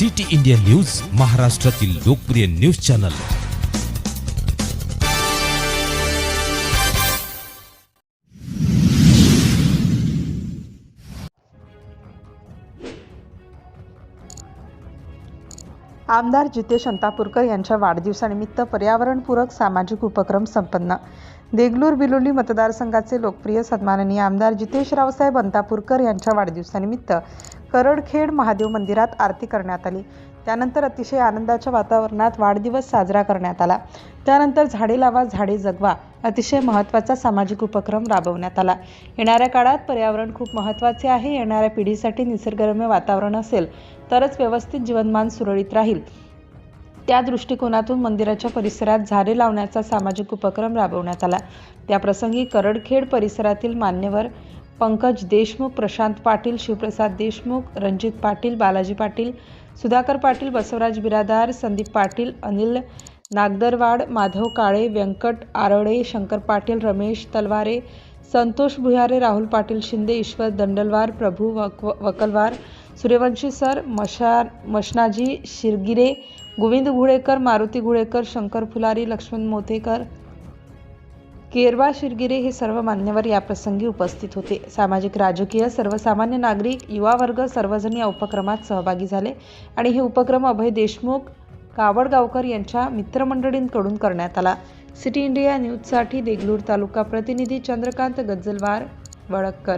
City India news महाराष्ट्रातील लोकप्रिय news channel. आमदार जितेश अंतापूरकर यांच्या वाढदिवसानिमित्त पर्यावरणपूरक सामाजिक उपक्रम संपन्न. देगलूर बिलोली मतदारसंघाचे लोकप्रिय सन्माननीय आमदार जितेश रावसाहेब अंतापूरकर यांच्या वाढदिवसानिमित्त करडखेड महादेव मंदिरात आरती करण्यात आली. त्यानंतर अतिशय आनंदाच्या वातावरणात वाढदिवस साजरा करण्यात आला. त्यानंतर झाडे लावा झाडे जगवा अतिशय महत्त्वाचा सामाजिक उपक्रम राबवण्यात आला. येणाऱ्या काळात पर्यावरण खूप महत्त्वाचे आहे. येणाऱ्या पिढीसाठी निसर्गरम्य वातावरण असेल तरच व्यवस्थित जीवनमान सुरळीत राहील. त्या दृष्टिकोनातून मंदिराच्या परिसरात झाडे लावण्याचा सामाजिक उपक्रम राबवण्यात आला. त्याप्रसंगी करडखेड परिसरातील मान्यवर पंकज देशमुख प्रशांत पाटील शिवप्रसाद देशमुख रणजित पाटील बालाजी पाटील सुधाकर पाटील बसवराज बिरादार संदीप पाटील अनिल नागदरवाड माधव काळे व्यंकट आरळे शंकर पाटील रमेश तलवारे संतोष भुयारे राहुल पाटील शिंदे ईश्वर दंडलवार प्रभू वक वकलवार सूर्यवंशी सर मशा मशनाजी शिरगिरे गोविंद घुळेकर मारुती घुळेकर शंकर फुलारी लक्ष्मण मोतेकर केरवा शिरगिरे हे सर्व मान्यवर या प्रसंगी उपस्थित होते. सामाजिक राजकीय सर्वसामान्य नागरिक युवा वर्ग सर्वजण या उपक्रमात सहभागी झाले आणि हे उपक्रम अभय देशमुख कावडगावकर यांच्या मित्रमंडळींकडून करण्यात आला. सिटी इंडिया न्यूजसाठी देगलूर तालुका प्रतिनिधी चंद्रकांत गज्जलवार वळककर.